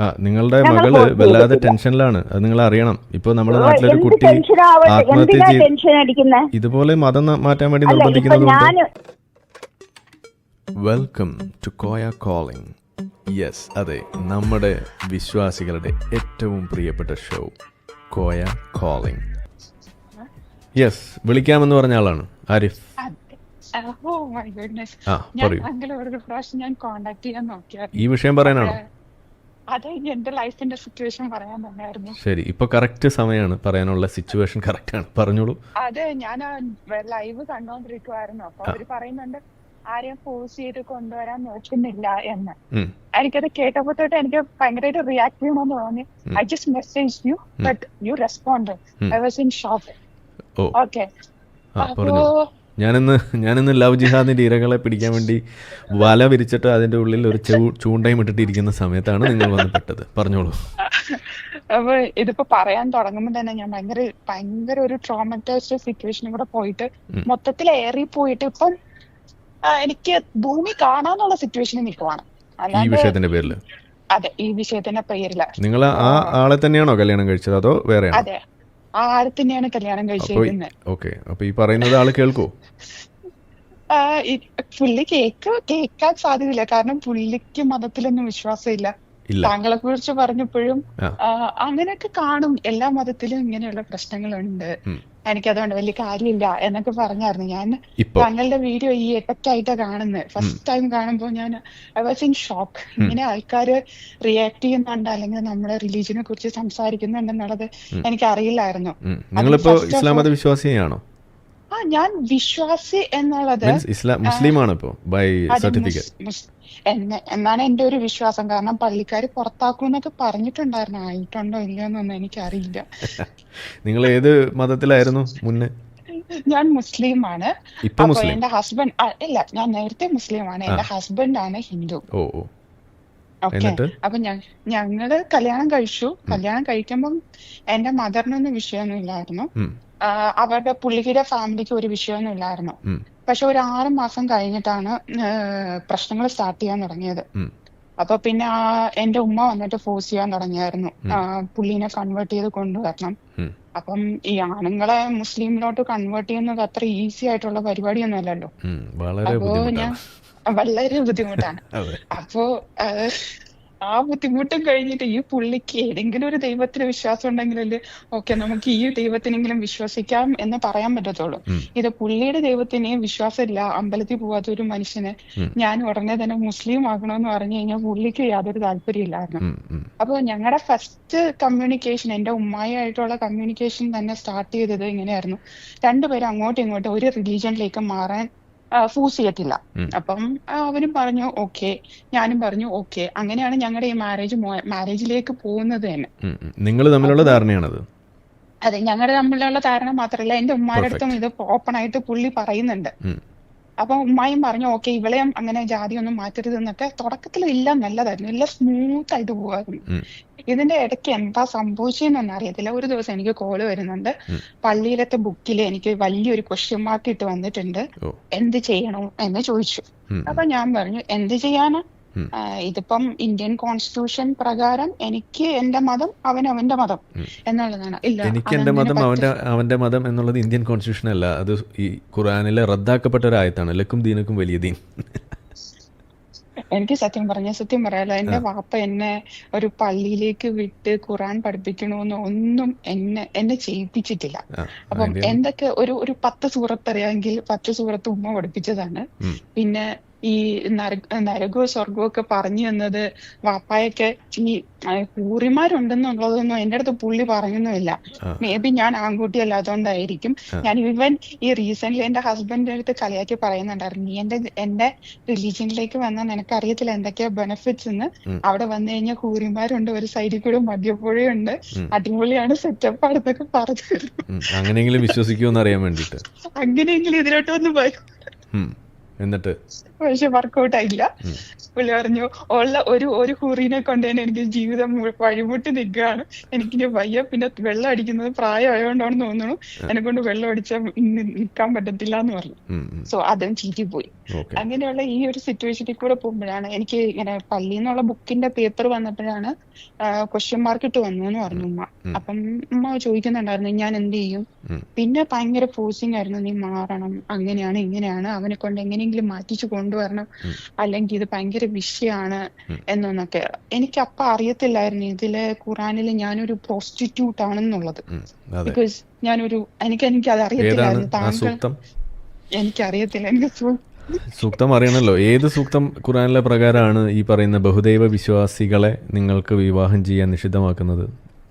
ആ നിങ്ങളുടെ മകൾ വല്ലാതെ ടെൻഷനിലാണ്. അത് നിങ്ങൾ അറിയണം. ഇപ്പൊ നമ്മുടെ നാട്ടിലൊരു കുട്ടി ആത്മഹത്യ ടെൻഷൻ അടിക്കുന്നേ? ഇതുപോലെ മതം മാറ്റാൻ വേണ്ടി നിർബന്ധിക്കുന്നത് welcome to Koya calling yes അതെ നമ്മുടെ വിശ്വാസികളുടെ ഏറ്റവും പ്രിയപ്പെട്ട ഷോ കോയ കോളിംഗ് യെസ് വിളിക്കാമെന്ന് പറഞ്ഞ ആളാണ്. ആരിഫ്? ഈ വിഷയം പറയാനാണോ? അത് എന്റെ ലൈഫിന്റെ സിറ്റുവേഷൻ പറയാൻ തന്നെയായിരുന്നു. ശരി ഇപ്പൊ കറക്റ്റ് സമയമാണ് പറയാനുള്ള സിറ്റുവേഷൻ കറക്റ്റ് ആണ്. പറഞ്ഞോളൂ. അതെ ഞാൻ ലൈവ് കണ്ടോണ്ടിരിക്കുവായിരുന്നു. അപ്പൊ അവർ പറയുന്നുണ്ട് ആരെയും ഫോഴ്സ് ചെയ്ത് കൊണ്ടുവരാൻ നോക്കുന്നില്ല എന്ന്. എനിക്കത് കേട്ടപ്പോ തൊട്ട് എനിക്ക് ഭയങ്കരമായിട്ട് റിയാക്ട് ചെയ്യണമെന്ന് തോന്നി. I just message you but you respond I was in shock okay അപ്പോ ഞാനിന്ന് ഞാനിന്ന് ലവ് ജിഹാദിന്റെ ഇരകളെ പിടിക്കാൻ വേണ്ടി വല വിരിച്ചിട്ട് അതിന്റെ ഉള്ളിൽ ഒരു ചൂ- ചൂണ്ടയും ഇട്ടിട്ട് ഇരിക്കുന്ന സമയത്താണ് നിങ്ങൾ വന്നപ്പെട്ടത്. പറഞ്ഞോളൂ. അപ്പൊ ഇതിപ്പോ പറയാൻ തുടങ്ങുമ്പോ തന്നെ ഞാൻ ഭയങ്കര ഭയങ്കര ഒരു ട്രോമറ്റൈസ്ഡ് സിറ്റുവേഷനും കൂടെ പോയിട്ട് മൊത്തത്തിൽ ഏറി പോയിട്ട് ഇപ്പം എനിക്ക് ഭൂമി കാണാന്നുള്ള സിറ്റുവേഷനിൽ നിൽക്കുവാണ്. ഈ വിഷയത്തിന്റെ പേരിൽ അതെ ഈ വിഷയത്തിന്റെ പേരിൽ. നിങ്ങൾ ആ ആളെ തന്നെയാണോ കല്യാണം കഴിച്ചത്? അതോ വേറെ അതെ. ആര് തന്നെയാണ് കല്യാണം കഴിച്ചിരിക്കുന്നത് ഓക്കെ. അപ്പൊ ഈ പറയുന്നത് ആൾ കേൾക്കോ. പുള്ളി കേക്ക് കേൾക്കാൻ സാധ്യതയില്ല. കാരണം പുള്ളിക്ക് മതത്തിലൊന്നും വിശ്വാസമില്ല. ഇല്ല താങ്കളെ കുറിച്ച് പറഞ്ഞപ്പോഴും അങ്ങനെയൊക്കെ കാണും. എല്ലാ മതത്തിലും ഇങ്ങനെയുള്ള പ്രശ്നങ്ങളുണ്ട്. എനിക്ക് എനിക്കതുകൊണ്ട് വലിയ കാര്യമില്ല എന്നൊക്കെ പറഞ്ഞായിരുന്നു. ഞാൻ താങ്കളുടെ വീഡിയോ ഈ ഇടയ്ക്കായിട്ടാ കാണുന്നത്. ഫസ്റ്റ് ടൈം കാണുമ്പോൾ ഞാൻ ഐ വാസ് ഇൻ ഷോക്ക് ഇങ്ങനെ ആൾക്കാർ റിയാക്ട് ചെയ്യുന്നുണ്ട് അല്ലെങ്കിൽ നമ്മുടെ റിലീജിയനെ കുറിച്ച് സംസാരിക്കുന്നുണ്ടെന്നുള്ളത് എനിക്ക് അറിയില്ലായിരുന്നു. നിങ്ങളിപ്പോ ഇസ്ലാമത വിശ്വാസിയാണോ ആ ഞാൻ വിശ്വാസി എന്നുള്ളത് ഇസ്ലാം മുസ്ലിമാണ് ഇപ്പോ ബൈ സർട്ടിഫിക്കറ്റ് എന്നാണ് എന്റെ ഒരു വിശ്വാസം. കാരണം പള്ളിക്കാര് പുറത്താക്കൂന്നൊക്കെ പറഞ്ഞിട്ടുണ്ടായിരുന്നു. ആയിട്ടുണ്ടോ ഇല്ലയോ എന്നൊന്നും എനിക്കറിയില്ല. നിങ്ങൾ ഏത് മതത്തിലായിരുന്നു മുന്നേ? ഞാൻ മുസ്ലിമാണ് അപ്പൊ എന്റെ ഹസ്ബൻഡ് ഇല്ല ഞാൻ നേരത്തെ മുസ്ലിമാണ് എന്റെ ഹസ്ബൻഡ് ആണ് ഹിന്ദു. ഓക്കെ. അപ്പൊ ഞങ്ങൾ കല്യാണം കഴിച്ചു. കല്യാണം കഴിക്കുമ്പം എന്റെ മദറിനൊന്നും വിഷയമൊന്നും ഇല്ലായിരുന്നു. അവരുടെ പുള്ളിയുടെ ഫാമിലിക്ക് ഒരു വിഷയമൊന്നും ഇല്ലായിരുന്നു. പക്ഷെ ഒരു ആറ് മാസം കഴിഞ്ഞിട്ടാണ് പ്രശ്നങ്ങൾ സ്റ്റാർട്ട് ചെയ്യാൻ തുടങ്ങിയത്. അപ്പൊ പിന്നെ എന്റെ ഉമ്മ വന്നിട്ട് ഫോഴ്സ് ചെയ്യാൻ തുടങ്ങിയായിരുന്നു. പുള്ളീനെ കൺവേർട്ട് ചെയ്ത് കൊണ്ടുവരണം. അപ്പം ഈ ആണുങ്ങളെ മുസ്ലിമിലോട്ട് കൺവേർട്ട് ചെയ്യുന്നത് അത്ര ഈസി ആയിട്ടുള്ള പരിപാടിയൊന്നും അല്ലല്ലോ. അപ്പോ ഞാൻ വളരെ ബുദ്ധിമുട്ടാണ്. അപ്പോ ആ, ബുദ്ധിമുട്ടും കഴിഞ്ഞിട്ട് ഈ പുള്ളിക്ക് ഏതെങ്കിലും ഒരു ദൈവത്തിന് വിശ്വാസം ഉണ്ടെങ്കിലല്ലേ ഓക്കെ നമുക്ക് ഈ ദൈവത്തിനെങ്കിലും വിശ്വസിക്കാം എന്ന് പറയാൻ പറ്റത്തുള്ളൂ. ഇത് പുള്ളിയുടെ ദൈവത്തിന് വിശ്വാസമില്ല അമ്പലത്തിൽ പോവാത്ത ഒരു മനുഷ്യന് ഞാൻ ഉടനെ തന്നെ മുസ്ലിം ആകണമെന്ന് പറഞ്ഞു കഴിഞ്ഞാൽ പുള്ളിക്ക് യാതൊരു താല്പര്യമില്ലായിരുന്നു അപ്പൊ ഞങ്ങളുടെ ഫസ്റ്റ് കമ്മ്യൂണിക്കേഷൻ എന്റെ ഉമ്മായിട്ടുള്ള കമ്മ്യൂണിക്കേഷൻ തന്നെ സ്റ്റാർട്ട് ചെയ്തത് ഇങ്ങനെയായിരുന്നു. രണ്ടുപേരും അങ്ങോട്ടും ഇങ്ങോട്ടും ഒരു റിലീജിയനിലേക്ക് മാറാൻ ഫൂസ് ചെയ്യത്തില്ല. അപ്പം അവരും പറഞ്ഞു ഓക്കെ. ഞാനും പറഞ്ഞു ഓക്കെ. അങ്ങനെയാണ് ഞങ്ങളുടെ ഈ മാരേജ് മാരേജിലേക്ക് പോകുന്നത് തന്നെ. നിങ്ങൾ തമ്മിലുള്ള ധാരണയാണത്? അതെ ഞങ്ങളുടെ തമ്മിലുള്ള ധാരണ മാത്രമല്ല എന്റെ ഉമ്മാരുടെ അടുത്തും ഇത് ഓപ്പൺ ആയിട്ട് പുള്ളി പറയുന്നുണ്ട്. അപ്പൊ ഉമ്മായും പറഞ്ഞു ഓക്കെ ഇവളെയും അങ്ങനെ ജാതി ഒന്നും മാറ്റരുത് എന്നൊക്കെ തുടക്കത്തിൽ എല്ലാം നല്ലതായിരുന്നു. എല്ലാം സ്മൂത്ത് ആയിട്ട് പോവായിരുന്നു ഇതിന്റെ ഇടയ്ക്ക് എന്താ സംഭവിച്ചതെന്നൊന്നും അറിയത്തില്ല. ഒരു ദിവസം എനിക്ക് കോൾ വരുന്നുണ്ട്. പള്ളിയിലത്തെ ബുക്കിൽ എനിക്ക് വലിയൊരു ക്വസ്റ്റ്യൻ മാർക്ക് ഇട്ട് വന്നിട്ടുണ്ട്. എന്ത് ചെയ്യണം എന്ന് ചോദിച്ചു. അപ്പൊ ഞാൻ പറഞ്ഞു എന്ത് ചെയ്യാനാ? ഇതിപ്പം ഇന്ത്യൻ കോൺസ്റ്റിറ്റ്യൂഷൻ പ്രകാരം എനിക്ക് എന്റെ മതം അവൻ അവന്റെ മതം. എന്നുള്ളതാണ്. ഇല്ല എനിക്ക് എന്റെ മതം അവന്റെ അവന്റെ മതം എന്നുള്ളത് ഇന്ത്യൻ കോൺസ്റ്റിറ്റ്യൂഷൻ അല്ല. അത് ഈ ഖുറാനിലെ റദ്ദാക്കപ്പെട്ട ഒരു ആയത്താണ്. ലക്കും ദീനക്കും വലിയ ദീൻ. എനിക്ക് സത്യം പറഞ്ഞ സത്യം പറയാലോ എന്റെ വാപ്പ എന്നെ ഒരു പള്ളിയിലേക്ക് വിട്ട് ഖുറാൻ പഠിപ്പിക്കണമെന്ന് ഒന്നും എന്നെ എന്നെ ചെയ്യിപ്പിച്ചിട്ടില്ല. അപ്പം എന്തൊക്കെ ഒരു ഒരു പത്ത് സൂറത്ത് അറിയാമെങ്കിൽ പത്ത് സൂറത്ത് ഉമ്മ പഠിപ്പിച്ചതാണ്. പിന്നെ ഈ നര നരകവും സ്വർഗവും ഒക്കെ പറഞ്ഞു തന്നത് വാപ്പായൊക്കെ ഈ കൂറിമാരുണ്ടെന്നുള്ളതൊന്നും എന്റെ അടുത്ത് പുള്ളി പറഞ്ഞൊന്നുമില്ല. മേ ബി ഞാൻ ആൺകുട്ടി അല്ലാത്തതുകൊണ്ടായിരിക്കും ഞാൻ ഇവൻ ഈ റീസെന്റ് എന്റെ ഹസ്ബൻഡിന്റെ അടുത്ത് കളിയാക്കി പറയുന്നുണ്ടായിരുന്നു. നീ എന്റെ എന്റെ റിലീജിയനിലേക്ക് വന്നാൽ നിനക്കറിയത്തില്ല എന്തൊക്കെയാ ബെനിഫിറ്റ്സ് എന്ന്. അവിടെ വന്നു കഴിഞ്ഞാൽ ഹൂറിമാരുണ്ട് ഒരു സൈഡിൽ കൂടെ മദ്യപ്പുഴയുണ്ട്. അടിപൊളിയാണ് സെറ്റപ്പ് അടുത്തൊക്കെ പറഞ്ഞു അങ്ങനെയെങ്കിലും വിശ്വസിക്കുമെന്ന് അറിയാൻ വേണ്ടിട്ട് അങ്ങനെയെങ്കിലും ഇതിലോട്ട് വന്ന് പോയി എന്നിട്ട്? പക്ഷെ വർക്കൗട്ട് ആയില്ല. പുള്ളി പറഞ്ഞു ഉള്ള ഒരു ഒരു ഹുറീനെ കൊണ്ട് തന്നെ എനിക്ക് ജീവിതം വഴിമുട്ടി നിൽക്കുകയാണ്. എനിക്ക് വയ്യ. പിന്നെ വെള്ളം അടിക്കുന്നത് പ്രായമായതുകൊണ്ടാണെന്ന് തോന്നുന്നു. എന്നെ കൊണ്ട് വെള്ളം അടിച്ചാൽ നിൽക്കാൻ പറ്റത്തില്ല എന്ന് പറഞ്ഞു സോ അതും ചീറ്റി പോയി. അങ്ങനെയുള്ള ഈ ഒരു സിറ്റുവേഷനിൽ കൂടെ പോകുമ്പോഴാണ് എനിക്ക് ഇങ്ങനെ പള്ളിയിൽ നിന്നുള്ള ബുക്കിന്റെ പേപ്പർ വന്നപ്പോഴാണ് ക്വസ്റ്റ്യൻ മാർക്ക് ഇട്ട് വന്നു എന്ന് പറഞ്ഞു ഉമ്മ. അപ്പം ഉമ്മ ചോദിക്കുന്നുണ്ടായിരുന്നു ഞാൻ എന്ത് ചെയ്യും? പിന്നെ ഭയങ്കര ഫോഴ്സിങ് ആയിരുന്നു നീ മാറണം. അങ്ങനെയാണ് ഇങ്ങനെയാണ്. അവനെ കൊണ്ട് എങ്ങനെയെങ്കിലും മാറ്റിച്ചു കൊണ്ടുവരണം. അല്ലെങ്കിൽ ഇത് ഭയങ്കര വിഷയമാണ്. എന്നൊന്നൊക്കെ. എനിക്ക് അപ്പൊ അറിയത്തില്ലായിരുന്നു ഇതിൽ ഖുറാനിൽ ഞാനൊരു പ്രോസ്റ്റിറ്റ്യൂട്ട് ആണെന്നുള്ളത്. ബിക്കോസ് ഞാനൊരു എനിക്ക് എനിക്ക് അത് അറിയത്തില്ലായിരുന്നു താങ്കൾ എനിക്കറിയത്തില്ല എനിക്ക് സൂക്തം അറിയണല്ലോ. ഏത് സൂക്തം ഖുറാനിലെ പ്രകാരമാണ് ഈ പറയുന്ന ബഹുദൈവ വിശ്വാസികളെ നിങ്ങൾക്ക് വിവാഹം ചെയ്യാൻ നിഷിദ്ധമാക്കുന്നത്?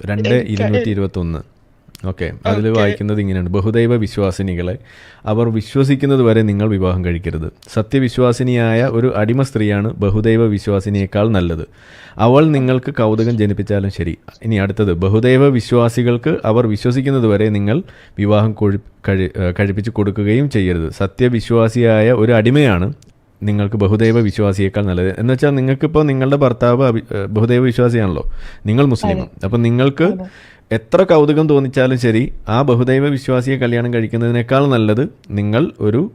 രണ്ട് ഇരുന്നൂറ്റി ഇരുപത്തി ഒന്ന് ഓക്കെ അതിൽ വായിക്കുന്നത് ഇങ്ങനെയാണ് ബഹുദൈവ വിശ്വാസിനികളെ അവർ വിശ്വസിക്കുന്നത് വരെ നിങ്ങൾ വിവാഹം കഴിക്കരുത്. സത്യവിശ്വാസിനിയായ ഒരു അടിമ സ്ത്രീയാണ് ബഹുദൈവ വിശ്വാസിനിയേക്കാൾ നല്ലത്. അവൾ നിങ്ങൾക്ക് കൗതുകം ജനിപ്പിച്ചാലും ശരി. ഇനി അടുത്തത് ബഹുദൈവ വിശ്വാസികൾക്ക് അവർ വിശ്വസിക്കുന്നത് വരെ നിങ്ങൾ വിവാഹം കൊഴി കഴി കഴിപ്പിച്ച് കൊടുക്കുകയും ചെയ്യരുത്. സത്യവിശ്വാസിയായ ഒരു അടിമയാണ് നിങ്ങൾക്ക് ബഹുദൈവ വിശ്വാസിയേക്കാൾ നല്ലത്. എന്ന് വെച്ചാൽ നിങ്ങൾക്കിപ്പോൾ നിങ്ങളുടെ ഭർത്താവ് ബഹുദൈവ വിശ്വാസിയാണല്ലോ. നിങ്ങൾ മുസ്ലിം. അപ്പം നിങ്ങൾക്ക് എത്ര കൗതുകം തോന്നിച്ചാലും ശരി ആ ബഹുദൈവ വിശ്വാസിയെ കല്യാണം കഴിക്കുന്നതിനേക്കാൾ നല്ലത് നിങ്ങൾ ഒരു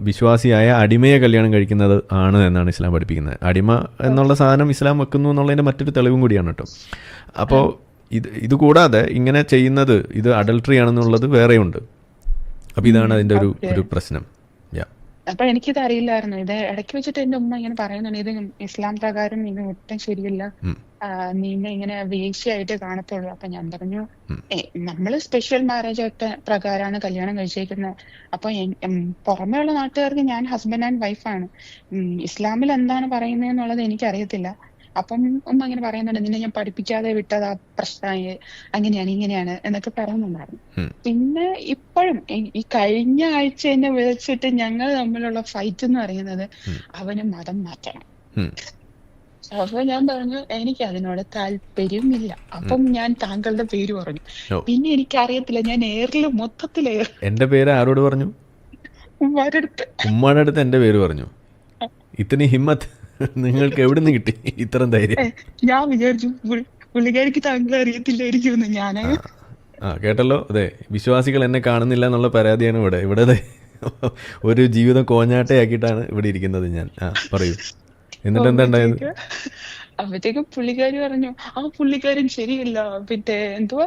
വിശ്വാസിയായ അടിമയെ കല്യാണം കഴിക്കുന്നത് ആണ് എന്നാണ് ഇസ്ലാം പഠിപ്പിക്കുന്നത്. അടിമ എന്നുള്ള സാധനം ഇസ്ലാം വെക്കുന്നു എന്നുള്ളതിന്റെ മറ്റൊരു തെളിവും കൂടിയാണ് കേട്ടോ. അപ്പോൾ ഇത് ഇത് കൂടാതെ ഇങ്ങനെ ചെയ്യുന്നത് ഇത് അഡൾട്ടറി ആണെന്നുള്ളത് വേറെയുണ്ട്. അപ്പോൾ ഇതാണ് അതിന്റെ ഒരു ഒരു പ്രശ്നം. അപ്പൊ എനിക്കിത് അറിയില്ലായിരുന്നു ഇത് ഇടയ്ക്ക് വെച്ചിട്ട് എന്റെ ഉമ്മ ഇങ്ങനെ പറയുന്നുണ്ട് ഇത് ഇസ്ലാം പ്രകാരം ഇത് ഒട്ടും ശരിയല്ല. നിങ്ങൾ ഇങ്ങനെ വീഴ്ചയായിട്ട് കാണത്തുള്ളൂ. അപ്പൊ ഞാൻ പറഞ്ഞു. നമ്മൾ സ്പെഷ്യൽ മാരേജ് ഒക്കെ പ്രകാരമാണ് കല്യാണം കഴിച്ചേക്കുന്നത് അപ്പൊ പുറമേ ഉള്ള നാട്ടുകാർക്ക് ഞാൻ ഹസ്ബൻഡ് ആൻഡ് വൈഫാണ് ഇസ്ലാമിൽ എന്താണ് പറയുന്നത് എന്നുള്ളത് എനിക്കറിയത്തില്ല. അപ്പം ഒന്നും അങ്ങനെ പറയുന്നുണ്ട് നിന്നെ ഞാൻ പഠിപ്പിക്കാതെ വിട്ടത് ആ പ്രശ്നമായി അങ്ങനെയാണ് ഇങ്ങനെയാണ് എന്നൊക്കെ പറയുന്നുണ്ടായിരുന്നു. പിന്നെ ഇപ്പോഴും ഈ- കഴിഞ്ഞ ആഴ്ച എന്നെ വിളിച്ചിട്ട് ഞങ്ങൾ തമ്മിലുള്ള ഫൈറ്റ് എന്ന് പറയുന്നത്. അവന് മതം മാറ്റണം. അപ്പൊ ഞാൻ പറഞ്ഞു എനിക്ക് അതിനോട് താല്പര്യമില്ല. അപ്പം ഞാൻ താങ്കളുടെ പേര് പറഞ്ഞു. പിന്നെ എനിക്ക് അറിയത്തില്ല ഞാൻ എയറിൽ മൊത്തത്തിൽ എന്റെ പേര് ആരോട് പറഞ്ഞു? ഉമ്മയുടെ അടുത്ത്. എന്റെ പേര് പറഞ്ഞു. ഇത്തനി ഹിമ്മത്ത്. നിങ്ങൾക്ക് എവിടെ നിന്ന് കിട്ടി? ഇത്തരം ധൈര്യം. ഞാൻ വിചാരിച്ചു പുള്ളി- പുള്ളിക്കാരിക്ക് താങ്കളെ അറിയത്തില്ലായിരിക്കും ഞാൻ ആ കേട്ടല്ലോ? അതെ വിശ്വാസികൾ എന്നെ കാണുന്നില്ല എന്നുള്ള പരാതിയാണ് ഇവിടെ. ഇവിടെ ഒരു ജീവിതം കോഞ്ഞാട്ടയാക്കിയിട്ടാണ് ഇവിടെ ഇരിക്കുന്നത് ഞാൻ. ആ പറയൂ. എന്നിട്ട് എന്താ ഉണ്ടായത്? അപ്പത്തേക്കും പുള്ളിക്കാരി പറഞ്ഞു ആ പുള്ളിക്കാരൻ ശരിയല്ല. പിന്നെ എന്തുവാ?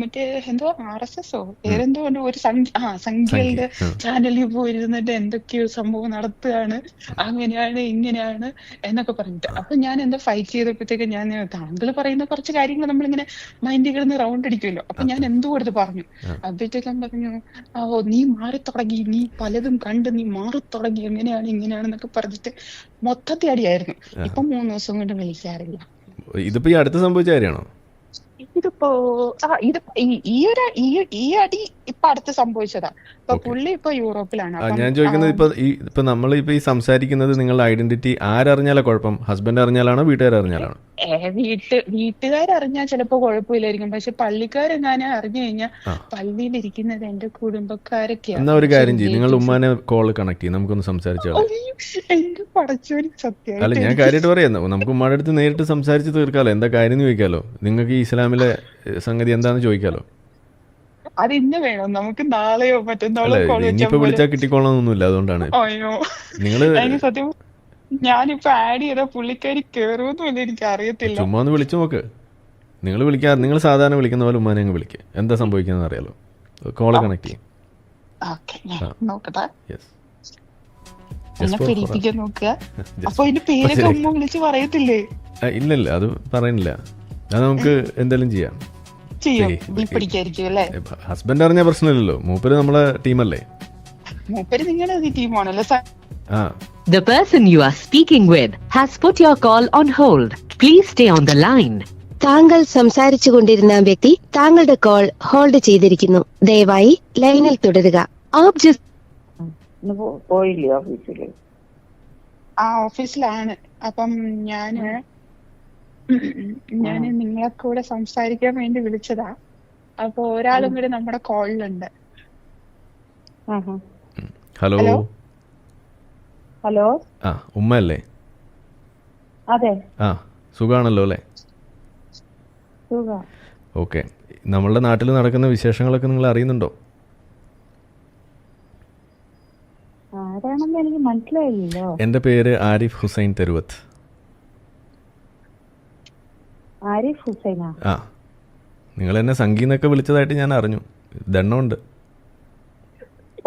മറ്റേ എന്തുവാ? ആർ എസ് എസോ? ഉണ്ട് ഒരു സംഖ്യ ആ സംഖ്യകളുടെ. ചാനലിൽ പോയിരുന്നിട്ട് എന്തൊക്കെയോ സംഭവം നടത്തുകയാണ്. അങ്ങനെയാണ് ഇങ്ങനെയാണ് എന്നൊക്കെ പറഞ്ഞിട്ട്. അപ്പൊ ഞാൻ എന്താ ഫൈറ്റ് ചെയ്തപ്പോഴത്തേക്ക് ഞാൻ താങ്കൾ പറയുന്ന കുറച്ച് കാര്യങ്ങൾ നമ്മളിങ്ങനെ മൈൻഡിൽ കിടന്ന് റൗണ്ട് അടിക്കുമല്ലോ. അപ്പൊ ഞാൻ എന്തോ എടുത്ത് പറഞ്ഞു. അപ്പോഴത്തേക്കും പറഞ്ഞു ഓ നീ മാറി തുടങ്ങി നീ പലതും കണ്ട് നീ മാറി തുടങ്ങി എങ്ങനെയാണ് എന്നൊക്കെ പറഞ്ഞിട്ട് മൊത്തത്തിൽ അടിയായിരുന്നു ഇപ്പൊ മൂന്ന് ദിവസം കൊണ്ട് വിളിക്കാറില്ല. ഇതിപ്പോ ഈ അടുത്ത് സംഭവിച്ച കാര്യമാണോ? ഇതിപ്പോ ആ ഇത് ഈ- ഒരു ഈ അടി ഇപ്പൊ അടുത്ത് സംഭവിച്ചതാ. ഇപ്പൊ പുള്ളി ഇപ്പൊ യൂറോപ്പിലാണ്. ഞാൻ ചോദിക്കുന്നത് ഇപ്പൊ ഇപ്പൊ നമ്മൾ ഇപ്പൊ ഈ സംസാരിക്കുന്നത് നിങ്ങളുടെ ഐഡന്റിറ്റി ആരറിഞ്ഞാലാ കുഴപ്പം? ഹസ്ബൻഡ് അറിഞ്ഞാലാണോ വീട്ടുകാർ അറിഞ്ഞാലാണോ വീട്ട് വീട്ടുകാരറിഞ്ഞാൽ ചിലപ്പോ കുഴപ്പമില്ലായിരിക്കും. പക്ഷെ പള്ളിക്കാരെങ്ങാനും അറിഞ്ഞു കഴിഞ്ഞാൽ. പള്ളിയിലിരിക്കുന്നത് എന്റെ കുടുംബക്കാരൊക്കെയാണ് എന്നാ ഒരു കാര്യം ചെയ്യും. നിങ്ങൾ ഉമ്മാനെ കോൾ കണക്ട് ചെയ്യും. നമുക്കൊന്ന് സംസാരിച്ചാൽ അല്ല ഞാൻ കാര്യമായിട്ട് പറയാം. നമുക്ക് ഉമ്മാടെ അടുത്ത് നേരിട്ട് സംസാരിച്ച് തീർക്കാലോ. എന്താ കാര്യം ചോദിക്കാലോ. നിങ്ങൾക്ക് ഈ ഇസ്ലാമിലെ സംഗതി എന്താന്ന് ചോദിക്കാലോ. അത് ഇന്ന് വേണം. നമുക്ക് നാളെയോ മറ്റന്നാളോ ഇനിയിപ്പോ വിളിച്ചാൽ കിട്ടിക്കോളണമെന്നൊന്നുമില്ല അതുകൊണ്ടാണ്. അയ്യോ. എനിക്ക് സത്യം ഞാനിപ്പോ ആഡ് ചെയ്ത പുള്ളിക്കാരി കേറുമെന്നില്ല എനിക്ക് അറിയത്തില്ല ചുമ്മാ ഒന്ന് വിളിച്ചു നോക്ക്. നിങ്ങൾ വിളിക്കാ നിങ്ങൾ സാധാരണ വിളിക്കുന്ന പോലെ ഉമ്മാനെ അങ്ങ് വിളിക്കുക എന്താ സംഭവിക്കുന്നത് അറിയാലോ. കോൾ കണക്ട് ചെയ്യും. ഇല്ലല്ല അത് പറയുന്നില്ല അത് നമുക്ക് എന്തെങ്കിലും ചെയ്യാം. ചെയ്യും. വിൽപ്പിടിക്കായിരിക്കും അല്ലേ? ഹസ്ബൻഡ് അറിഞ്ഞ പ്രശ്നമില്ലല്ലോ. മൂപ്പര് നമ്മളെ ടീമല്ലേ? മൂപ്പര് നിങ്ങളുടെ ടീമാണല്ലോ. The person you are speaking with has put your call on hold. Please stay on the line. താങ്കൾ സംസാരിച്ചു കൊണ്ടിരുന്ന വ്യക്തി താങ്കളുടെ കോൾ ഹോൾഡ് ചെയ്തിരിക്കുന്നു. ദയവായി ലൈനിൽ തുടരുക. പോയില്ലേ ഓഫീസിൽ ആ ഓഫീസിലാണ് അപ്പം ഞാൻ ഞാൻ നിങ്ങളെ കൂടെ സംസാരിക്കാൻ വേണ്ടി വിളിച്ചതാ. അപ്പൊ ഒരാളും കൂടി നമ്മുടെ കോളിലുണ്ട്. ഹലോ? ഹലോ? ഹലോ? ആ ഉമ്മ അല്ലേ അതെ. ആ സുഖാണല്ലോ അല്ലേ? സുഖ. ഓക്കെ. നമ്മളുടെ നാട്ടിൽ നടക്കുന്ന വിശേഷങ്ങളൊക്കെ നിങ്ങൾ അറിയുന്നുണ്ടോ? എന്റെ എന്റെ പേര് ആരിഫ് ഹുസൈൻ തെരുവത്ത്. ആരിഫ് ഹുസൈനാ. ആ നിങ്ങൾ എന്നെ സംഗീന്നൊക്കെ വിളിച്ചതായിട്ട് ഞാൻ അറിഞ്ഞു. ദണ്ണമുണ്ട്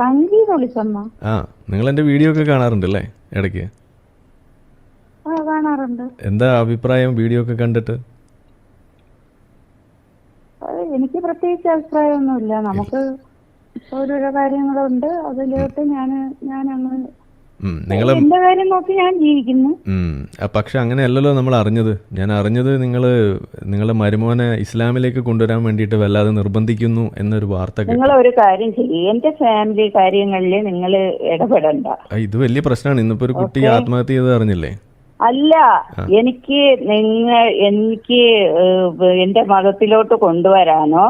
സംഗീത വിളിച്ചമ്മ ആ നിങ്ങൾ എന്റെ വീഡിയോ ഒക്കെ കാണാറുണ്ടല്ലേ ഇടയ്ക്ക്? ആ കാണാറുണ്ട്. എന്താ അഭിപ്രായം വീഡിയോ ഒക്കെ കണ്ടിട്ട്? അത് എനിക്ക് പ്രത്യേകിച്ച് അഭിപ്രായമൊന്നുമില്ല. നമുക്ക് ഓരോരോ കാര്യങ്ങളുണ്ട്. അതിലോട്ട് ഞാൻ ഞാൻ അങ്ങ് നിങ്ങൾ എന്റെ കാര്യം നോക്കി ഞാൻ ജീവിക്കുന്നു. പക്ഷെ അങ്ങനെയല്ലല്ലോ നമ്മൾ അറിഞ്ഞത്. ഞാൻ അറിഞ്ഞത് നിങ്ങൾ നിങ്ങളെ മരുമോനെ ഇസ്ലാമിലേക്ക് കൊണ്ടുവരാൻ വേണ്ടിയിട്ട് വല്ലാതെ നിർബന്ധിക്കുന്നു എന്നൊരു വാർത്ത നിങ്ങൾ ഒരു കാര്യം ചെയ്യും. എന്റെ ഫാമിലി കാര്യങ്ങളിൽ നിങ്ങൾ ഇടപെടണ്ട. ഇത് വലിയ പ്രശ്നമാണ്. ഇന്നിപ്പോ ഒരു കുട്ടി ആത്മഹത്യ ചെയ്ത് അറിഞ്ഞില്ലേ? അല്ല എനിക്ക് നിങ്ങൾ എനിക്ക് എന്റെ മതത്തിലോട്ട് കൊണ്ടുവരാനോ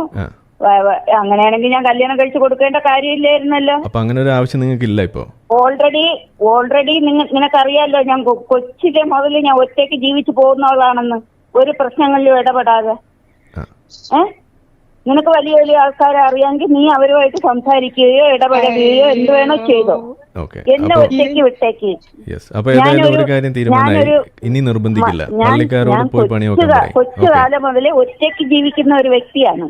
അങ്ങനെയാണെങ്കിൽ ഞാൻ കല്യാണം കഴിച്ചു കൊടുക്കേണ്ട കാര്യമില്ലായിരുന്നല്ലോ. അപ്പൊ അങ്ങനെ ഒരു ആവശ്യം നിങ്ങൾക്ക് ഇല്ല ഇപ്പോ? ഓൾറെഡി ഓൾറെഡി നിങ്ങ നിനക്കറിയാലോ ഞാൻ കൊച്ചിലെ മുതൽ ഞാൻ ഒറ്റയ്ക്ക് ജീവിച്ചു പോകുന്നവളാണെന്ന് ഒരു പ്രശ്നങ്ങളിലും ഇടപെടാതെ. ഏ? നിനക്ക് വലിയ വലിയ ആൾക്കാരെ അറിയാമെങ്കിൽ നീ അവരുമായിട്ട് സംസാരിക്കുകയോ ഇടപെടുകയോ എന്ത് വേണോ ചെയ്തോ. എന്നെ ഒറ്റയ്ക്ക് വിട്ടേക്ക്. ഒരു കാര്യം തീരുമാനമായി. ഇനി നിർബന്ധിക്കില്ല. മുതലേ ഒറ്റയ്ക്ക് ജീവിക്കുന്ന ഒരു വ്യക്തിയാണ്.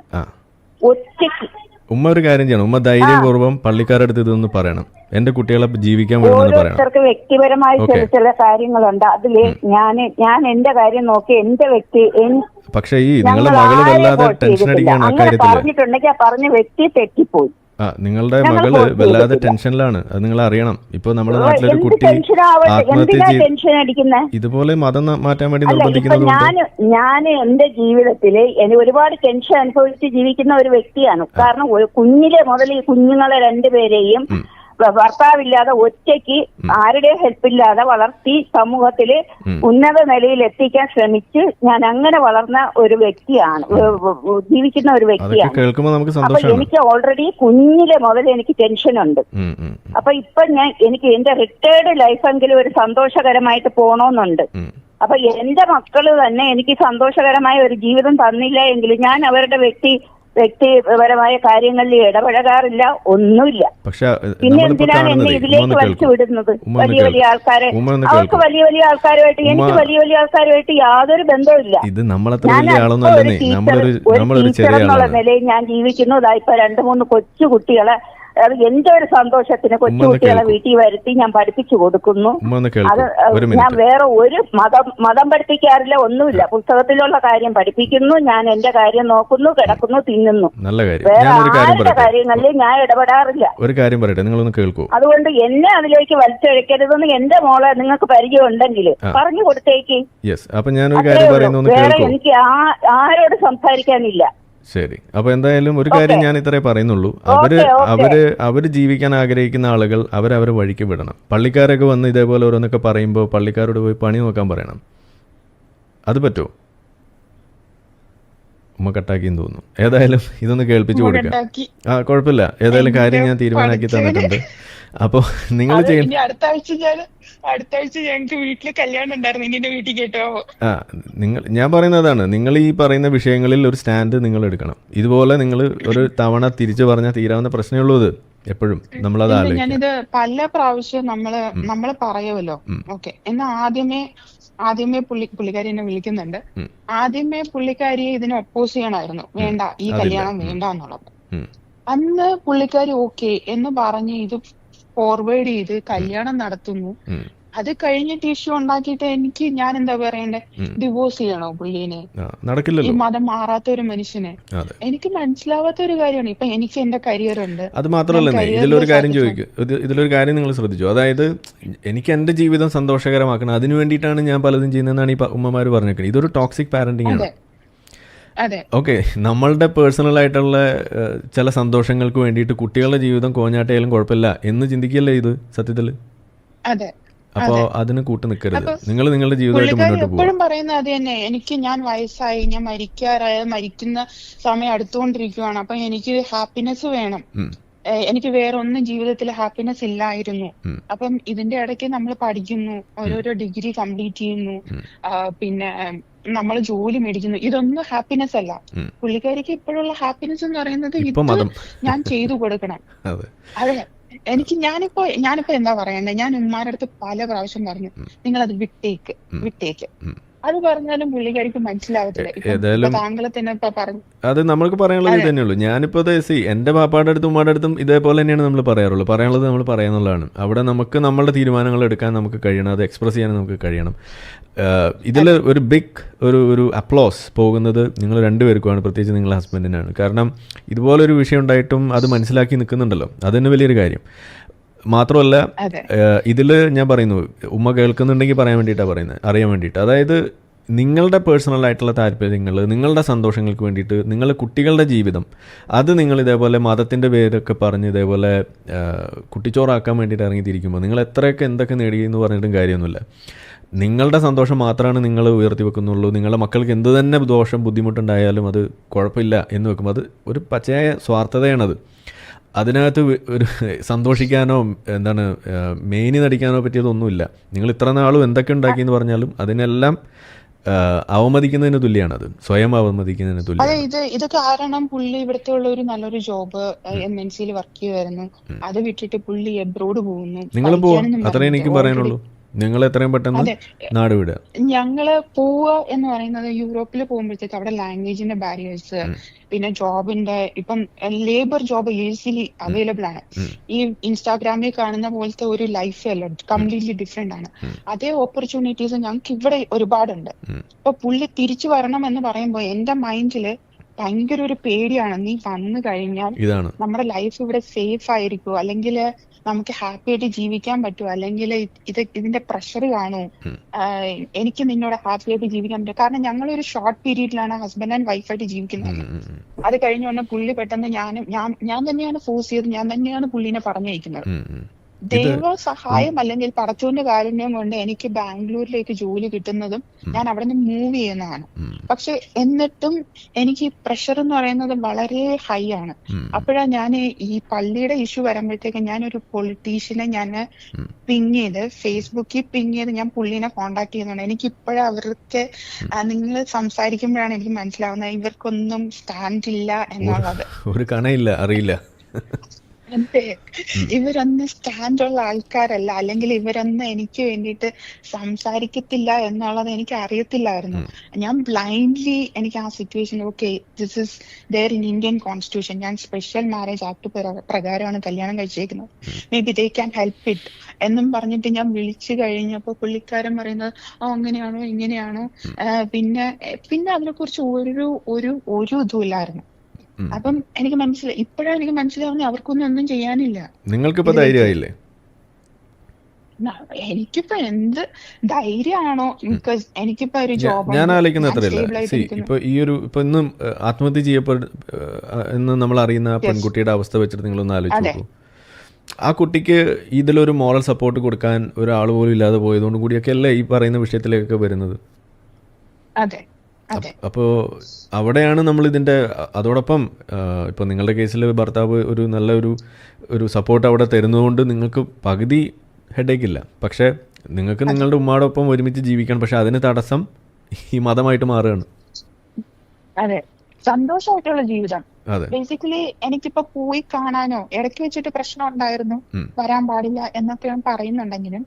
ഒറ്റയ്ക്ക്. ഉമ്മ ഒരു കാര്യം ചെയ്യണം. ഉമ്മ ധൈര്യപൂർവം പള്ളിക്കാരടുത്ത് ഇതൊന്ന് പറയണം. എന്റെ കുട്ടികളെ ജീവിക്കാൻ വിടണമെന്ന് പറയണം. വ്യക്തിപരമായ. ചില ചില കാര്യങ്ങളുണ്ട്. അതിൽ ഞാൻ ഞാൻ എന്റെ കാര്യം നോക്കി എന്റെ വ്യക്തി പക്ഷേ ഈ നിങ്ങളുടെ മകൾ വല്ലാതെ ടെൻഷൻ അടിക്കാൻ അടിക്കുകയാണ് ആ പറഞ്ഞിട്ടുണ്ടെങ്കിൽ ആ പറഞ്ഞ വ്യക്തി തെറ്റിപ്പോയി. ആ നിങ്ങളുടെ മകൾ വല്ലാതെ ടെൻഷനിലാണ്. അത് നിങ്ങൾ അറിയണം. ഇപ്പൊ നമ്മുടെ നാട്ടിലൊരു കുട്ടി ആത്മഹത്യ ഇതുപോലെ മതം മാറ്റാൻ വേണ്ടി നിർബന്ധിക്കുന്നത് ഞാൻ ഞാൻ എന്റെ ജീവിതത്തിൽ എനിക്ക് ഒരുപാട് ടെൻഷൻ അനുഭവിച്ച് ജീവിക്കുന്ന ഒരു വ്യക്തിയാണ്. കാരണം കുഞ്ഞിലെ മുതൽ ഈ കുഞ്ഞുങ്ങളെ രണ്ടുപേരെയും ഭർത്താവില്ലാതെ ഒറ്റയ്ക്ക് ആരുടെ ഹെൽപ്പില്ലാതെ വളർത്തി സമൂഹത്തിൽ ഉം. ഉന്നത നിലയിൽ എത്തിക്കാൻ ശ്രമിച്ച് ഞാൻ അങ്ങനെ വളർന്ന ഒരു വ്യക്തിയാണ്. ജീവിക്കുന്ന ഒരു വ്യക്തിയാണ്. അപ്പൊ എനിക്ക് ഓൾറെഡി കുഞ്ഞിലെ മുതൽ എനിക്ക് ടെൻഷൻ ഉണ്ട് അപ്പൊ ഇപ്പൊ ഞാൻ എനിക്ക് എന്റെ റിട്ടയർഡ് ലൈഫെങ്കിലും ഒരു സന്തോഷകരമായിട്ട് പോകണമെന്നുണ്ട്. അപ്പൊ എന്റെ മക്കൾ തന്നെ എനിക്ക് സന്തോഷകരമായ ഒരു ജീവിതം തന്നില്ല എങ്കിൽ ഞാൻ അവരുടെ വ്യക്തി വ്യക്തിപരമായ കാര്യങ്ങളിൽ ഇടപഴകാറില്ല ഒന്നുമില്ല. പിന്നെ എന്തിനാണ് എന്നെ ഇതിലേക്ക് വലിച്ചു വിടുന്നത്? വലിയ വലിയ ആൾക്കാരെ അവർക്ക് വലിയ വലിയ ആൾക്കാരുമായിട്ട് എനിക്ക് വലിയ വലിയ ആൾക്കാരുമായിട്ട് യാതൊരു ബന്ധവുമില്ല. ഞാൻ ഒരു ടീച്ചർ എന്നുള്ള നിലയിൽ ഞാൻ ജീവിക്കുന്നു. ഇതാ ഇപ്പൊ രണ്ട് മൂന്ന് കൊച്ചു കുട്ടികളെ അത് എന്റെ ഒരു സന്തോഷത്തിന് കൊച്ചുകുട്ടികളെ. വീട്ടിൽ വരുത്തി ഞാൻ പഠിപ്പിച്ചു കൊടുക്കുന്നു. അത് ഞാൻ വേറെ ഒരു മതം മതം പഠിപ്പിക്കാറില്ല ഒന്നുമില്ല. പുസ്തകത്തിലുള്ള കാര്യം പഠിപ്പിക്കുന്നു ഞാൻ എന്റെ കാര്യം നോക്കുന്നു കിടക്കുന്നു തിന്നുന്നു. വേറെ ആരുടെ കാര്യങ്ങളിൽ ഞാൻ ഇടപെടാറില്ല. ഒരു കാര്യം പറയട്ടെ നിങ്ങളൊന്ന് കേൾക്കൂ. അതുകൊണ്ട് എന്നെ അതിലേക്ക് വലിച്ചഴക്കരുതെന്ന് എന്റെ മോളെ നിങ്ങൾക്ക് പരിചയം ഉണ്ടെങ്കിൽ പറഞ്ഞു കൊടുത്തേക്ക്. വേറെ എനിക്ക് ആ- ആരോട് സംസാരിക്കാനില്ല. ശരി. അപ്പൊ എന്തായാലും ഒരു കാര്യം ഞാൻ ഇത്രേ പറയുന്നുള്ളൂ. അവർ. അവർ അവർ ജീവിക്കാൻ ആഗ്രഹിക്കുന്ന ആളുകൾ അവരവരെ വഴിക്ക് വിടണം. പള്ളിക്കാരൊക്കെ വന്ന് ഇതേപോലെ ഓരോന്നൊക്കെ പറയുമ്പോൾ പള്ളിക്കാരോട് പോയി പണി നോക്കാൻ പറയണം. അത് പറ്റുമോ ഉമ്മ കട്ടാക്കിയെന്ന് തോന്നുന്നു. ഏതായാലും ഇതൊന്ന് കേൾപ്പിച്ചു കൊടുക്കാം. ആ കുഴപ്പമില്ല. ഏതായാലും കാര്യം ഞാൻ തീരുമാനമാക്കി തീരുമാനാക്കി തന്നിട്ടുണ്ട്. അപ്പോൾ നിങ്ങൾ ഇനി അടുത്ത ആഴ്ച ഞങ്ങക്ക് വീട്ടിൽ കല്യാണം ഉണ്ടായിരുന്നു. ഇനി എന്റെ വീട്ടിൽ കേട്ടോ. ആ നിങ്ങൾ ഞാൻ പറയുന്നതാണ് നിങ്ങൾ ഈ പറയുന്ന വിഷയങ്ങളിൽ ഒരു സ്റ്റാൻഡ് നിങ്ങൾ എടുക്കണം. ഇതുപോലെ നിങ്ങൾ ഒരു തവണ തിരിച്ചു പറഞ്ഞാൽ തീരാവുന്ന പ്രശ്നമേ ഉള്ളൂ ഇത്. എപ്പോഴും നമ്മളത് ആലോചിക്കാം ഞാനിത് പല പ്രാവശ്യം നമ്മൾ നമ്മൾ പറയുമല്ലോ. ഓക്കെ. എന്നാ ആദ്യമേ ആദ്യമേ പുള്ളി പുള്ളിക്കാരി എന്നെ വിളിക്കുന്നുണ്ട്. ആദ്യമേ പുള്ളിക്കാരിയെ ഇതിനെ ഒപ്പോസ് ചെയ്യണമായിരുന്നു. വേണ്ട ഈ കല്യാണം വേണ്ട എന്നുള്ളത്. ഉം. അന്ന് പുള്ളിക്കാരി ഓക്കെ എന്ന് പറഞ്ഞ് ഇത് ഫോർവേഡ് ചെയ്ത് കല്യാണം നടത്തുന്നു. അത് കഴിഞ്ഞിട്ട് ഇഷ്യൂ ഉണ്ടാക്കിയിട്ട് എനിക്ക് ഞാൻ എന്താ പറയണ്ടേ. ഡിവോഴ്സ് ചെയ്യണോ പുള്ളീനെ? നടക്കില്ലല്ലോ. ഈ മതം മാറാത്ത ഒരു മനുഷ്യനെ എനിക്ക് മനസ്സിലാവാത്ത ഒരു കാര്യമാണ്. ഇപ്പൊ എനിക്ക് എന്റെ കരിയർ ഉണ്ട്. അത് മാത്രമല്ല ഇതിലൊരു കാര്യം. ചോദിക്കും. ഇത് ഇതിലൊരു കാര്യം നിങ്ങൾ ശ്രദ്ധിച്ചു. അതായത് എനിക്ക് എന്റെ ജീവിതം സന്തോഷകരമാക്കണം. അതിനു വേണ്ടിയിട്ടാണ് ഞാൻ പലതും ചെയ്യുന്നതെന്നാണ് ഈ ഉമ്മമാര് പറഞ്ഞേക്കുന്നത് ഇതൊരു ടോക്സിക് പാരന്റിങ് ആണ്. ഓക്കെ നമ്മളുടെ പേഴ്സണൽ ആയിട്ടുള്ള ചില സന്തോഷങ്ങൾക്ക് വേണ്ടിയിട്ട് കുട്ടികളുടെ ജീവിതം കോഞ്ഞാട്ടയാലും കുഴപ്പമില്ല എന്ന് ചിന്തിക്കല്ലേ ഇത് സത്യത്തിൽ അപ്പോ അതിന് കൂട്ട് നിൽക്കരുത്. നിങ്ങൾ നിങ്ങളുടെ ജീവിതമായിട്ട് മുന്നോട്ട് എപ്പോഴും പറയുന്നത് അത് തന്നെ. എനിക്ക് ഞാൻ വയസ്സായി ഞാൻ മരിക്കാറായ മരിക്കുന്ന സമയം അടുത്തുകൊണ്ടിരിക്കുവാണ്. അപ്പൊ എനിക്ക് ഹാപ്പിനെസ് വേണം. എനിക്ക് വേറെ ഒന്നും ജീവിതത്തിൽ ഹാപ്പിനെസ് ഇല്ലായിരുന്നു. അപ്പം ഇതിന്റെ ഇടയ്ക്ക് നമ്മൾ പഠിക്കുന്നു ഓരോരോ ഡിഗ്രി കംപ്ലീറ്റ് ചെയ്യുന്നു. പിന്നെ നമ്മൾ ജോലി മേടിക്കുന്നു. ഇതൊന്നും ഹാപ്പിനെസ് അല്ല. പുള്ളിക്കാരിക്ക് ഇപ്പോഴുള്ള ഹാപ്പിനെസ് എന്ന് പറയുന്നത് ഇത് ഞാൻ ചെയ്തു കൊടുക്കണം. അതെ. എനിക്ക് ഞാനിപ്പോ ഞാനിപ്പോ എന്താ പറയണ്ടേ? ഞാൻ ഉമ്മാരടുത്ത് അടുത്ത് പല പ്രാവശ്യം പറഞ്ഞു. നിങ്ങൾ അത് വിട്ടേക്ക്. വിട്ടേക്ക്. അത് പറഞ്ഞാലും പുള്ളിക്കാരിക്ക് മനസ്സിലാവത്തില്ല. ഏ- ഇപ്പം താങ്കളെ തന്നെ ഇപ്പൊ പറഞ്ഞു അത് നമ്മൾക്ക് പറയാനുള്ളത് ഇത് അതെ. തന്നെയുള്ളൂ ഞാനിപ്പോ അത് സി എന്റെ പാപ്പാടെ അടുത്തും ഉമ്മയുടെ അടുത്തും ഇതേപോലെ തന്നെയാണ് നമ്മൾ പറയാറുള്ളൂ. പറയാനുള്ളത് നമ്മൾ പറയാന്നുള്ളതാണ്. അവിടെ നമുക്ക് നമ്മളുടെ തീരുമാനങ്ങൾ എടുക്കാൻ നമുക്ക് കഴിയണം അത് എക്സ്പ്രസ് ചെയ്യാൻ നമുക്ക് കഴിയണം. ഇതിൽ ഒരു ബിഗ് ഒരു ഒരു അപ്ലോസ് പോകുന്നത് നിങ്ങൾ രണ്ടുപേർക്കുമാണ് പ്രത്യേകിച്ച് നിങ്ങളുടെ ഹസ്ബൻഡിനാണ് കാരണം ഇതുപോലൊരു വിഷയം ഉണ്ടായിട്ടും അത് മനസ്സിലാക്കി നിൽക്കുന്നുണ്ടല്ലോ. അതന്നെ വലിയൊരു കാര്യം. മാത്രമല്ല ഇതിൽ ഇതിൽ ഞാൻ പറയുന്നു ഉമ്മ കേൾക്കുന്നുണ്ടെങ്കിൽ പറയാൻ വേണ്ടിയിട്ടാണ് പറയുന്നത് അറിയാൻ വേണ്ടിയിട്ട്. അതായത് നിങ്ങളുടെ പേഴ്സണൽ ആയിട്ടുള്ള താല്പര്യങ്ങൾ നിങ്ങളുടെ സന്തോഷങ്ങൾക്ക് വേണ്ടിയിട്ട് നിങ്ങളുടെ കുട്ടികളുടെ ജീവിതം അത് നിങ്ങൾ ഇതേപോലെ മതത്തിന്റെ പേരൊക്കെ പറഞ്ഞ് ഇതേപോലെ കുട്ടിച്ചോറാക്കാൻ വേണ്ടിയിട്ട് ഇറങ്ങിത്തിരിക്കുമ്പോൾ നിങ്ങൾ എത്രയൊക്കെ എന്തൊക്കെ നേടി എന്ന് പറഞ്ഞിട്ടും കാര്യമൊന്നുമില്ല. നിങ്ങളുടെ സന്തോഷം മാത്രമാണ് നിങ്ങൾ ഉയർത്തി വെക്കുന്നുള്ളൂ. നിങ്ങളുടെ മക്കൾക്ക് എന്ത് തന്നെ ദോഷം ബുദ്ധിമുട്ടുണ്ടായാലും അത് കുഴപ്പമില്ല എന്ന് വെക്കുമ്പോൾ അത് ഒരു പച്ചയായ സ്വാർത്ഥതയാണത്. അതിനകത്ത് ഒരു സന്തോഷിക്കാനോ എന്താണ് മേനി നടിക്കാനോ പറ്റിയതൊന്നുമില്ല. നിങ്ങൾ ഇത്ര നാളും എന്തൊക്കെ ഉണ്ടാക്കി എന്ന് പറഞ്ഞാലും അതിനെല്ലാം അവമതിക്കുന്നതിന് തുല്യമാണ് അത് സ്വയം അവമതിക്കുന്നതിന് അതെ തുല്യമാണ് ഇത് ഇത് കാരണം പുള്ളി ഇവിടുത്തെ ഉള്ള ഒരു നല്ലൊരു ജോബ് എം എൻ സിയിൽ വർക്ക് ചെയ്യുമായിരുന്നു അത് വിട്ടിട്ട് പുള്ളി എബ്രോഡ് പോകുന്നു. നിങ്ങൾ പോകും അത്രേ എനിക്കും പറയാനുള്ളൂ. നിങ്ങൾ എത്രയും പെട്ടെന്ന് നാട് വിടുക. ഞങ്ങൾ പോവുക എന്ന് പറയുന്നത് യൂറോപ്പിൽ പോകുമ്പോഴത്തേക്ക് അവിടെ ലാംഗ്വേജിന്റെ ബാരിയേഴ്സ് പിന്നെ ജോബിന്റെ ഇപ്പം ലേബർ ജോബ് ഈസിലി അവൈലബിൾ ആണ്. ഈ ഇൻസ്റ്റാഗ്രാമിൽ കാണുന്ന പോലത്തെ ഒരു ലൈഫ് അല്ല കംപ്ലീറ്റ്ലി ഡിഫറെന്റ് ആണ്. അതേ ഓപ്പർച്യൂണിറ്റീസ് ഞങ്ങൾക്ക് ഇവിടെ ഒരുപാടുണ്ട്. അപ്പൊ പുള്ളി തിരിച്ചു വരണം എന്ന് പറയുമ്പോൾ എന്റെ മൈൻഡിൽ ഭയങ്കര ഒരു പേടിയാണ്. നീ വന്നു കഴിഞ്ഞാൽ നമ്മുടെ ലൈഫ് ഇവിടെ സേഫ് ആയിരിക്കും? അല്ലെങ്കിൽ നമുക്ക് ഹാപ്പി ആയിട്ട് ജീവിക്കാൻ പറ്റുമോ അല്ലെങ്കിൽ ഇത് ഇതിന്റെ പ്രഷർ കാണുമോ എനിക്ക് നിന്നോട് ഹാപ്പി ആയിട്ട് ജീവിക്കാൻ പറ്റും. കാരണം ഞങ്ങൾ ഒരു ഷോർട്ട് പീരീഡിലാണ് ഹസ്ബൻഡ് ആൻഡ് വൈഫായിട്ട് ജീവിക്കുന്നത്. അത് കഴിഞ്ഞ് പുള്ളി പെട്ടെന്ന് ഞാൻ ഞാൻ ഞാൻ തന്നെയാണ് ഫോഴ്സ് ചെയ്ത് ഞാൻ തന്നെയാണ് പുള്ളിനെ പറഞ്ഞയക്കുന്നത്. ദൈവ സഹായം അല്ലെങ്കിൽ പടച്ചുവിന്റെ കാരുണ്യം കൊണ്ട് എനിക്ക് ബാംഗ്ലൂരിലേക്ക് ജോലി കിട്ടുന്നതും ഞാൻ അവിടെ നിന്ന് മൂവ് ചെയ്യുന്നതാണ് പക്ഷെ എന്നിട്ടും എനിക്ക് പ്രഷർ എന്ന് പറയുന്നത് വളരെ ഹൈ ആണ്. അപ്പോഴാണ് അപ്പോഴാ ഞാൻ ഈ പള്ളിയുടെ ഇഷ്യൂ വരുമ്പോഴത്തേക്ക് ഞാൻ ഒരു പൊളിറ്റീഷ്യനെ ഞാൻ. പിങ് ചെയ്ത് ഫേസ്ബുക്കിൽ പിങ് ചെയ്ത് ഞാൻ പുള്ളിനെ കോണ്ടാക്ട് ചെയ്യുന്നുണ്ട്. എനിക്ക് ഇപ്പോഴും അവർക്ക് നിങ്ങൾ സംസാരിക്കുമ്പോഴാണ് എനിക്ക് മനസ്സിലാവുന്നത് ഇവർക്കൊന്നും സ്റ്റാൻഡ് ഇല്ല എന്നുള്ളത്. ഒരു കണയില്ല അറിയില്ല. അതെ. ഇവരൊന്നും സ്റ്റാൻഡ് ഉള്ള ആൾക്കാരല്ല. അല്ലെങ്കിൽ ഇവരൊന്നും എനിക്ക് വേണ്ടിയിട്ട് സംസാരിക്കത്തില്ല എന്നുള്ളത് എനിക്ക് അറിയത്തില്ലായിരുന്നു. ഞാൻ ബ്ലൈൻഡ്ലി എനിക്ക് ആ situation okay this is there in Indian constitution ഞാൻ സ്പെഷ്യൽ മാരേജ് ആക്ട് പ്രകാരമാണ് കല്യാണം കഴിച്ചേക്കുന്നത്. May be they can help it എന്നും പറഞ്ഞിട്ട് ഞാൻ വിളിച്ചു കഴിഞ്ഞപ്പോ പുള്ളിക്കാരൻ പറയുന്നത് ഓ അങ്ങനെയാണോ ഇങ്ങനെയാണോ? പിന്നെ പിന്നെ അതിനെക്കുറിച്ച് ഒരു ഒരു ഒരു ഇതുമില്ലായിരുന്നു. അപ്പം എനിക്ക് മനസ്സിലായി. ഇപ്പോഴാണ് എനിക്ക് മനസ്സിലാവുന്നത് അവർക്കൊന്നും ഒന്നും ചെയ്യാനില്ല. നിങ്ങൾക്കിപ്പോ ധൈര്യമായില്ലേ? എനിക്കിപ്പോ എന്ത് ധൈര്യമാണോ? ബിക്കോസ് എനിക്കിപ്പോ ഒരു ജോബ് ഞാൻ ആലോചിക്കുന്ന അത്രയല്ല ഇപ്പൊ ഈ ഒരു ഇപ്പൊ ഇന്നും ആത്മഹത്യ ചെയ്യപ്പെട് എന്ന് നമ്മൾ അറിയുന്ന പെൺകുട്ടിയുടെ അവസ്ഥ വെച്ചിട്ട് നിങ്ങളൊന്ന് ആലോചിച്ചു ആ കുട്ടിക്ക് ഇതിലൊരു മോറൽ സപ്പോർട്ട് കൊടുക്കാൻ ഒരാൾ പോലും ഇല്ലാതെ പോയതുകൊണ്ട് കൂടിയൊക്കെ അല്ലേ ഈ പറയുന്ന വിഷയത്തിലേക്കൊക്കെ വരുന്നത്? അതെ. അപ്പോൾ അവിടെയാണ് നമ്മൾ ഇതിന്റെ അതോടൊപ്പം ഇപ്പോൾ നിങ്ങളുടെ കേസിൽ ഭർത്താവ് ഒരു നല്ലൊരു ഒരു ഒരു സപ്പോർട്ട് അവിടെ തരുന്നതുകൊണ്ട് നിങ്ങൾക്ക് പകുതി ഹെഡേക്ക് ഇല്ല. പക്ഷേ നിങ്ങൾക്ക് നിങ്ങളുടെ ഉമ്മാടൊപ്പം ഒരുമിച്ച് ജീവിക്കണം. പക്ഷെ അതിന് തടസ്സം ഈ മതമായിട്ട് മാറുകയാണ്. അതെ. സന്തോഷമായിട്ടുള്ള ജീവിതം. ബേസിക്കലി എനിക്കിപ്പോ പോയി കാണാനോ ഇടയ്ക്ക് വെച്ചിട്ട് പ്രശ്നം ഉണ്ടായിരുന്നു. വരാൻ പാടില്ല എന്നൊക്കെ പറയുന്നുണ്ടെങ്കിലും.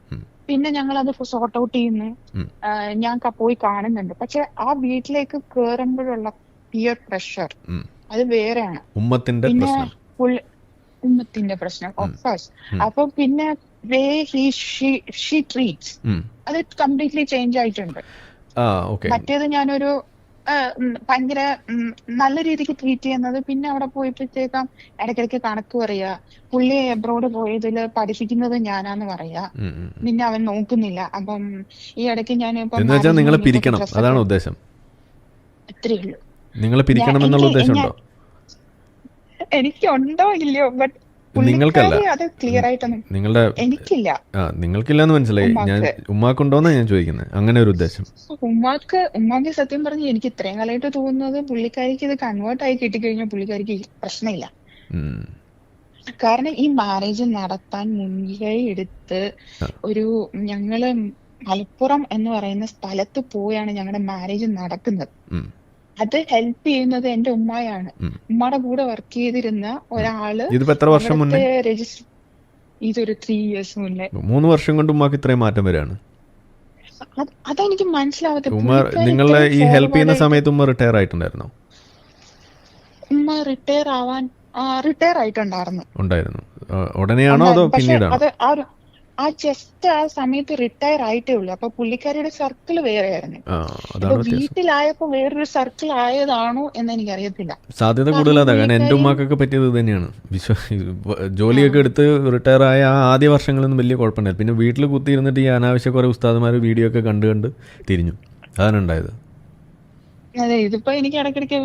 പിന്നെ ഞങ്ങൾ അത് സോർട്ട് ഔട്ട് ചെയ്യുന്നു. ഞാൻ പോയി കാണുന്നുണ്ട്. പക്ഷെ ആ വീട്ടിലേക്ക് കേറുമ്പോഴുള്ള പിയർ പ്രഷർ അത് വേറെയാണ്. ഉമ്മത്തിന്റെ പിന്നെ ഉമ്മത്തിന്റെ പ്രശ്നം ഓഫ് കോഴ്സ് അപ്പൊ പിന്നെ വേ ഹി ഷീ ട്രീറ്റ്സ്. അത് കംപ്ലീറ്റ്ലി ചേഞ്ച് ആയിട്ടുണ്ട്. മറ്റേത് ഞാനൊരു ഭയങ്കര നല്ല രീതിക്ക് ട്രീറ്റ് ചെയ്യുന്നത്. പിന്നെ അവിടെ പോയപ്പോഴത്തേക്കും ഇടയ്ക്കിടയ്ക്ക് കണക്ക് പറയാ. പുള്ളി എബ്രോഡ് പോയതിൽ പഠിപ്പിക്കുന്നത് ഞാനാന്ന് പറയാ. പിന്നെ അവൻ നോക്കുന്നില്ല. അപ്പം ഈ ഇടയ്ക്ക് ഞാൻ ഇപ്പം നിങ്ങളെ പിരിക്കണം. അതാണ് ഉദ്ദേശം. ഇത്രയേ ഉള്ളൂ. നിങ്ങളെ പിരിക്കണം എന്നുള്ള ഉദ്ദേശം ഉണ്ടോ എനിക്കുണ്ടോ ഇല്ലയോ? ബട്ട് നിങ്ങൾക്കല്ല. നിങ്ങളുടെ എനിക്കില്ല. ആ നിങ്ങൾക്കില്ലെന്ന് മനസ്സിലായി. ഞാൻ ഉമ്മാക്ക്. ഉമ്മാക്കുണ്ടോന്നാ ഞാൻ ചോദിക്കുന്നത് അങ്ങനെ ഒരു ഉദ്ദേശം. ഉമ്മാക്ക് ഉമ്മാക്ക് സത്യം പറഞ്ഞു എനിക്ക് ഇത്രയും കാലമായിട്ട് തോന്നുന്നത് പുള്ളിക്കാരിക്ക് ഇത് കൺവേർട്ട് ആയി കിട്ടിക്കഴിഞ്ഞാൽ പുള്ളിക്കാരിക്ക് പ്രശ്നമില്ല. കാരണം ഈ മാരേജ് നടത്താൻ മുൻകൈ എടുത്ത് ഒരു ഞങ്ങൾ മലപ്പുറം എന്ന് പറയുന്ന സ്ഥലത്ത് പോയാണ് ഞങ്ങളുടെ മാരേജ് നടക്കുന്നത്. അത് ഹെൽപ്പ് ചെയ്യുന്നത് എന്റെ ഉമ്മയാണ്. ഉമ്മയുടെ കൂടെ വർക്ക് ചെയ്തിരുന്ന ഒരാൾ എത്ര വർഷം മുന്നേ? രജിസ്റ്റർ ഇതൊരു ത്രീ ഇയേഴ്സ് മുന്നേ. മൂന്ന് വർഷം കൊണ്ട് ഉമ്മക്ക് ഇത്രയും മാറ്റം വരാണ് അത് അതെനിക്ക് മനസ്സിലാവാത്ത ഉമ്മ നിങ്ങളെ ഈ ഹെൽപ്പ് ചെയ്യുന്ന സമയത്ത് ഉമ്മ റിട്ടയർ ആയിട്ടുണ്ടായിരുന്നോ? ഉമ്മ റിട്ടയർ ആവാൻ റിട്ടയർ ആയിട്ടുണ്ടായിരുന്നു. ഉണ്ടായിരുന്നു. ഉടനെയാണോ അതോ പിന്നീടാണോ? ആ ചെസ്റ്റ് ആ ജസ്റ്റ് ആ സമയത്ത് റിട്ടയർ ആയിട്ടേ ഉള്ളൂ. അപ്പൊ പുള്ളിക്കാരിയുടെ സർക്കിൾ വേറെയായിരുന്നു. അപ്പൊ വീട്ടിലായപ്പോ വേറൊരു സർക്കിൾ ആയതാണോ എന്ന് എനിക്കറിയത്തില്ല. സാധ്യത കൂടുതൽ കാരണം എന്റെ ഉമ്മാക്കൊക്കെ പറ്റിയത് തന്നെയാണ്. ജോലിയൊക്കെ എടുത്ത് റിട്ടയർ ആയ ആ ആദ്യ വർഷങ്ങളൊന്നും വലിയ കുഴപ്പമില്ല പിന്നെ വീട്ടിൽ കുത്തിയിരുന്നിട്ട് ഈ അനാവശ്യ കുറെ ഉസ്താദുമാർ വീഡിയോ ഒക്കെ കണ്ട് കണ്ട് തിരിഞ്ഞു. അതാണ് ഉണ്ടായത്. അതെ ഇതിപ്പോ എനിക്ക് ഇടയ്ക്കിടയ്ക്ക്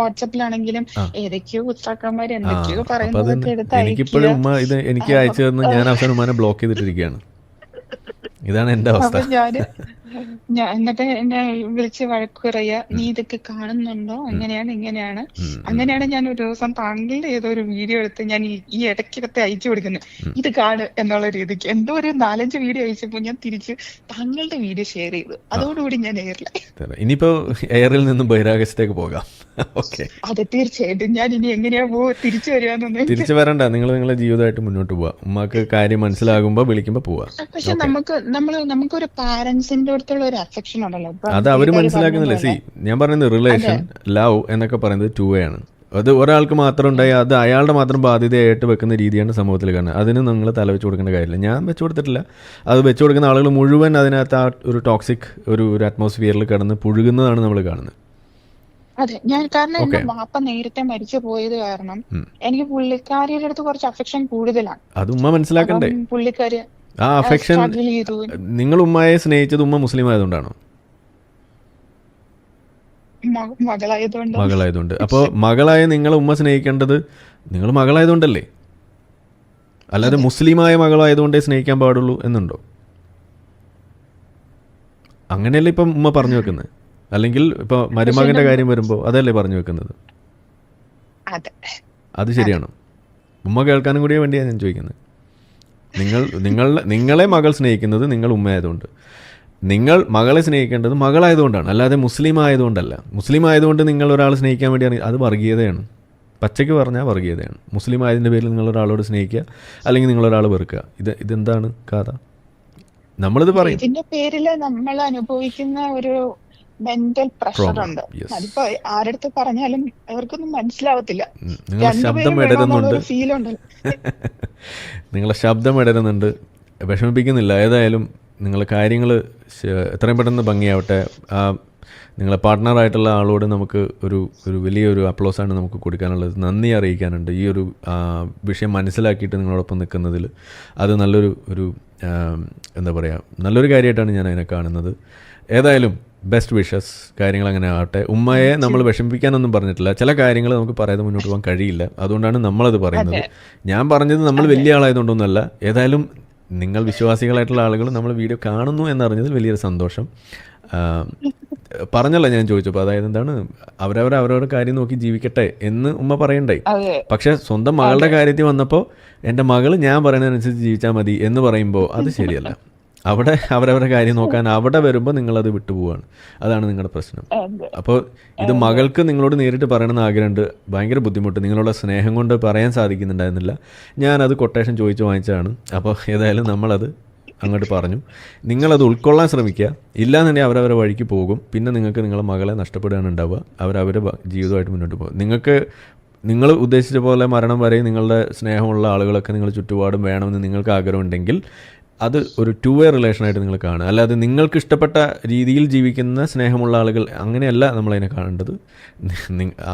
വാട്സപ്പിലാണെങ്കിലും. ഏതൊക്കെയോ ഉസ്താക്കന്മാർ എന്തൊക്കെയോ പറയുന്നത് എനിക്കിപ്പോഴും ഉമ്മ ഇത് എനിക്ക് അയച്ചു തന്ന് ഞാൻ അവസാനം ഉമ്മാനെ ബ്ലോക്ക് ചെയ്തിട്ടിരിക്കുകയാണ്. ഇതാണ് എന്റെ അവസ്ഥ. ഞാൻ എന്നിട്ട് എന്നെ വിളിച്ച് വഴക്ക് നീ ഇതൊക്കെ കാണുന്നുണ്ടോ? അങ്ങനെയാണ് ഇങ്ങനെയാണ്. അങ്ങനെയാണ് ഞാൻ ഒരു ദിവസം താങ്കളുടെ ഏതോ ഒരു വീഡിയോ എടുത്ത് ഞാൻ ഈ ഇടയ്ക്കിടത്തെ അയച്ചു കൊടുക്കുന്നത്. ഇത് കാണ് എന്നുള്ള രീതിക്ക്. എന്തോ ഒരു നാലഞ്ച് വീഡിയോ അയച്ചപ്പോ ഞാൻ തിരിച്ച് താങ്കളുടെ വീഡിയോ ഷെയർ ചെയ്തു. അതോടുകൂടി ഞാൻ എയറിലായി. ഇനിയിപ്പോ എയറിൽ നിന്നും ബഹിരാകാശത്തേക്ക് പോകാം. ഓക്കെ. അതെ തീർച്ചയായിട്ടും. ഞാൻ ഇനി എങ്ങനെയാ പോ തിരിച്ചു വരികയെന്നൊന്നും തിരിച്ചു വരണ്ട. നിങ്ങൾ നിങ്ങളുടെ ജീവിതമായിട്ട് മുന്നോട്ട് പോവാ. ഉമ്മക്ക് കാര്യം മനസ്സിലാകുമ്പോൾ വിളിക്കുമ്പോൾ പോവാ. പക്ഷെ നമുക്ക് നമ്മൾ നമുക്കൊരു പാരന്റ്സിന്റെ അടുത്തുള്ള ഒരു അഫെക്ഷൻ ഉണ്ടല്ലോ. അത് അവർ മനസ്സിലാക്കുന്നില്ലേ? സി ഞാൻ പറയുന്നത് റിലേഷൻ ലവ് എന്നൊക്കെ പറയുന്നത് ടു വേ ആണ്. അത് ഒരാൾക്ക് മാത്രം ഉണ്ടായി അത് അയാളുടെ മാത്രം ബാധ്യതയായിട്ട് വെക്കുന്ന രീതിയാണ് സമൂഹത്തിൽ കാണുന്നത്. അതിന് നിങ്ങൾ തല വെച്ച് കൊടുക്കേണ്ട കാര്യമില്ല. ഞാൻ വെച്ച് കൊടുത്തിട്ടില്ല. അത് വെച്ച് കൊടുക്കുന്ന ആളുകൾ മുഴുവൻ അതിനകത്ത് ആ ഒരു ടോക്സിക് ഒരു ഒരു അറ്റ്മോസ്ഫിയറിൽ കിടന്ന് പുഴുകുന്നതാണ് നമ്മൾ കാണുന്നത്. അതെ. ഞാൻ കാരണം എന്റെ. വാപ്പ നേരത്തെ മരിച്ചു പോയത് കാരണം എനിക്ക് പുള്ളിക്കാരിയുടെ അടുത്ത് കുറച്ച് അഫെക്ഷൻ കൂടുതലാണ്. അത് ഉമ്മ മനസ്സിലാക്കണ്ടേ? പുള്ളിക്കാരി ആ അഫെക്ഷൻ നിങ്ങൾ ഉമ്മയെ സ്നേഹിച്ചത് ഉമ്മ മുസ്ലിം ആയതുകൊണ്ടാണോ? മകളായതുകൊണ്ട്? അപ്പോൾ മകളായ നിങ്ങൾ ഉമ്മ സ്നേഹിക്കേണ്ടത് നിങ്ങൾ മകളായതുകൊണ്ടല്ലേ? അല്ലാതെ മുസ്ലിമായ മകളായതുകൊണ്ടേ സ്നേഹിക്കാൻ പാടുള്ളൂ എന്നുണ്ടോ? അങ്ങനെയല്ലേ ഇപ്പം ഉമ്മ പറഞ്ഞു വെക്കുന്നത്? അല്ലെങ്കിൽ ഇപ്പൊ മരുമകന്റെ കാര്യം വരുമ്പോൾ അതല്ലേ പറഞ്ഞു വെക്കുന്നത്? അത്. ശരിയാണ്? ഉമ്മ കേൾക്കാനും കൂടിയേ വേണ്ടിയാണ് ഞാൻ ചോദിക്കുന്നത്. നിങ്ങൾ നിങ്ങളുടെ നിങ്ങളെ മകൾ സ്നേഹിക്കുന്നത് നിങ്ങൾ ഉമ്മയായതുകൊണ്ട്. നിങ്ങൾ മകളെ സ്നേഹിക്കേണ്ടത് മകളായതുകൊണ്ടാണ്. അല്ലാതെ മുസ്ലിം ആയതുകൊണ്ടല്ല മുസ്ലിം ആയതുകൊണ്ട് നിങ്ങൾ ഒരാളെ സ്നേഹിക്കാൻ വേണ്ടിയാണ്. അത് വർഗീയതയാണ്. പച്ചയ്ക്ക് പറഞ്ഞാൽ വർഗീയതയാണ്. മുസ്ലിം ആയതിന്റെ പേരിൽ നിങ്ങൾ ഒരാളോട് സ്നേഹിക്കുക അല്ലെങ്കിൽ നിങ്ങൾ ഒരാൾ വെറുക്കുക. ഇത് ഇതെന്താണ് കഥ? നമ്മളിത് പറയും. ഇതിന്റെ പേരിൽ നമ്മൾ അനുഭവിക്കുന്ന ഒരു മെന്റൽ പ്രഷർ ഉണ്ട്. അതിപ്പോ ആരടുത്ത് പറഞ്ഞാലും അവർക്കൊന്നും മനസ്സിലാവത്തില്ല. ശബ്ദം ഇടരുന്നുണ്ട്. നിങ്ങളെ ശബ്ദം ഇടരുന്നുണ്ട്. വിഷമിപ്പിക്കുന്നില്ല. ഏതായാലും നിങ്ങൾ കാര്യങ്ങൾ എത്രയും പെട്ടെന്ന് ഭംഗിയാവട്ടെ. ആ നിങ്ങളെ പാർട്ട്ണറായിട്ടുള്ള ആളോട് നമുക്ക് ഒരു ഒരു വലിയൊരു അപ്ലോസാണ് നമുക്ക് കൊടുക്കാനുള്ളത്. നന്ദി അറിയിക്കാനുണ്ട്. ഈ ഒരു വിഷയം മനസ്സിലാക്കിയിട്ട് നിങ്ങളോടൊപ്പം നിൽക്കുന്നതിൽ അത് നല്ലൊരു ഒരു എന്താ പറയുക നല്ലൊരു കാര്യമായിട്ടാണ് ഞാൻ അതിനെ കാണുന്നത്. ഏതായാലും ബെസ്റ്റ് വിഷസ് കാര്യങ്ങൾ അങ്ങനെ ആവട്ടെ. ഉമ്മയെ നമ്മൾ വിഷമിപ്പിക്കാനൊന്നും പറഞ്ഞിട്ടില്ല. ചില കാര്യങ്ങൾ നമുക്ക് പറയാതെ മുന്നോട്ട് പോകാൻ കഴിയില്ല. അതുകൊണ്ടാണ് നമ്മളത് പറയുന്നത്. ഞാൻ പറഞ്ഞത് നമ്മൾ വലിയ ആളായതുകൊണ്ടൊന്നുമല്ല. ഏതായാലും നിങ്ങൾ വിശ്വാസികളായിട്ടുള്ള ആളുകൾ നമ്മൾ വീഡിയോ കാണുന്നു എന്നറിഞ്ഞതിൽ വലിയൊരു സന്തോഷം. പറഞ്ഞല്ലോ ഞാൻ ചോദിച്ചപ്പോൾ. അതായത് എന്താണ്? അവരവർ അവരവരുടെ കാര്യം നോക്കി ജീവിക്കട്ടെ എന്ന് ഉമ്മ പറയണ്ടേ? പക്ഷെ സ്വന്തം മകളുടെ കാര്യത്തിൽ വന്നപ്പോൾ എന്റെ മകൾ ഞാൻ പറയുന്നതനുസരിച്ച് ജീവിച്ചാൽ മതി എന്ന് പറയുമ്പോൾ അത് ശരിയല്ല. അവിടെ അവരവരുടെ കാര്യം നോക്കാൻ അവിടെ വരുമ്പോൾ നിങ്ങളത് വിട്ടുപോവാണ്. അതാണ് നിങ്ങളുടെ പ്രശ്നം. അപ്പോൾ ഇത് മകൾക്ക് നിങ്ങളോട് നേരിട്ട് പറയണമെന്ന് ആഗ്രഹമുണ്ട്. ഭയങ്കര ബുദ്ധിമുട്ട്. നിങ്ങളുടെ സ്നേഹം കൊണ്ട് പറയാൻ സാധിക്കുന്നുണ്ടായിരുന്നില്ല. ഞാനത് കൊട്ടേഷൻ ചോദിച്ച് വാങ്ങിച്ചതാണ്. അപ്പോൾ ഏതായാലും നമ്മളത് അങ്ങോട്ട് പറഞ്ഞു. നിങ്ങളത് ഉൾക്കൊള്ളാൻ ശ്രമിക്കുക. ഇല്ലാന്നുണ്ടെങ്കിൽ അവരവരെ വഴിക്ക് പോകും. പിന്നെ നിങ്ങൾക്ക് നിങ്ങളുടെ മകളെ നഷ്ടപ്പെടുകയാണ് ഉണ്ടാവുക. അവരവരുടെ ജീവിതമായിട്ട് മുന്നോട്ട് പോകും. നിങ്ങൾക്ക് നിങ്ങൾ ഉദ്ദേശിച്ച പോലെ മരണം വരെ നിങ്ങളുടെ സ്നേഹമുള്ള ആളുകളൊക്കെ നിങ്ങൾ ചുറ്റുപാടും വേണമെന്ന് നിങ്ങൾക്ക് ആഗ്രഹമുണ്ടെങ്കിൽ അത് ഒരു ടു വേ റിലേഷനായിട്ട് നിങ്ങൾ കാണുക. അല്ലാതെ നിങ്ങൾക്ക് ഇഷ്ടപ്പെട്ട രീതിയിൽ ജീവിക്കുന്ന സ്നേഹമുള്ള ആളുകൾ അങ്ങനെയല്ല നമ്മളതിനെ കാണേണ്ടത്.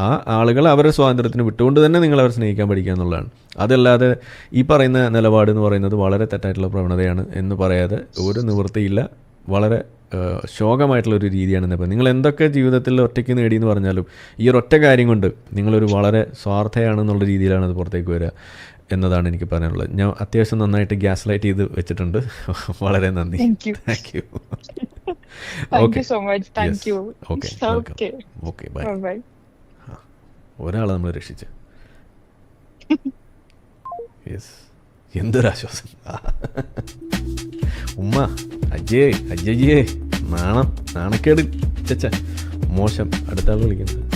ആ ആളുകൾ അവരുടെ സ്വാതന്ത്ര്യത്തിന് വിട്ടുകൊണ്ട് തന്നെ നിങ്ങൾ അവരെ സ്നേഹിക്കാൻ പഠിക്കുക എന്നുള്ളതാണ്. അതല്ലാതെ ഈ പറയുന്ന നിലപാട് എന്ന് പറയുന്നത് വളരെ തെറ്റായിട്ടുള്ള പ്രവണതയാണ് എന്ന് പറയാതെ ഒരു നിവൃത്തിയില്ല. വളരെ ശോകമായിട്ടുള്ളൊരു രീതിയാണ് ഇന്നിപ്പോൾ നിങ്ങൾ എന്തൊക്കെ ജീവിതത്തിൽ ഒറ്റയ്ക്ക് എന്ന് പറഞ്ഞാലും ഈ ഒരു ഒറ്റ കാര്യം കൊണ്ട് നിങ്ങളൊരു വളരെ സ്വാർത്ഥയാണെന്നുള്ള രീതിയിലാണ് അത് പുറത്തേക്ക് വരിക. എന്നതാണ് എനിക്ക് പറയാനുള്ളത്. ഞാൻ അത്യാവശ്യം നന്നായിട്ട് ഗ്യാസ് ലൈറ്റ് ചെയ്ത് വെച്ചിട്ടുണ്ട്. വളരെ നന്ദി. Thank you okay okay okay bye bye ഒരാളെ നമ്മൾ രക്ഷിച്ച്. യെസ് എന്തൊരാശ്വാസം. ഉമ്മ അജയ് അജയ്യേ നാണം നാണക്കേട്. ചച്ച മോശം. അടുത്ത ആൾ വിളിക്കുന്നത്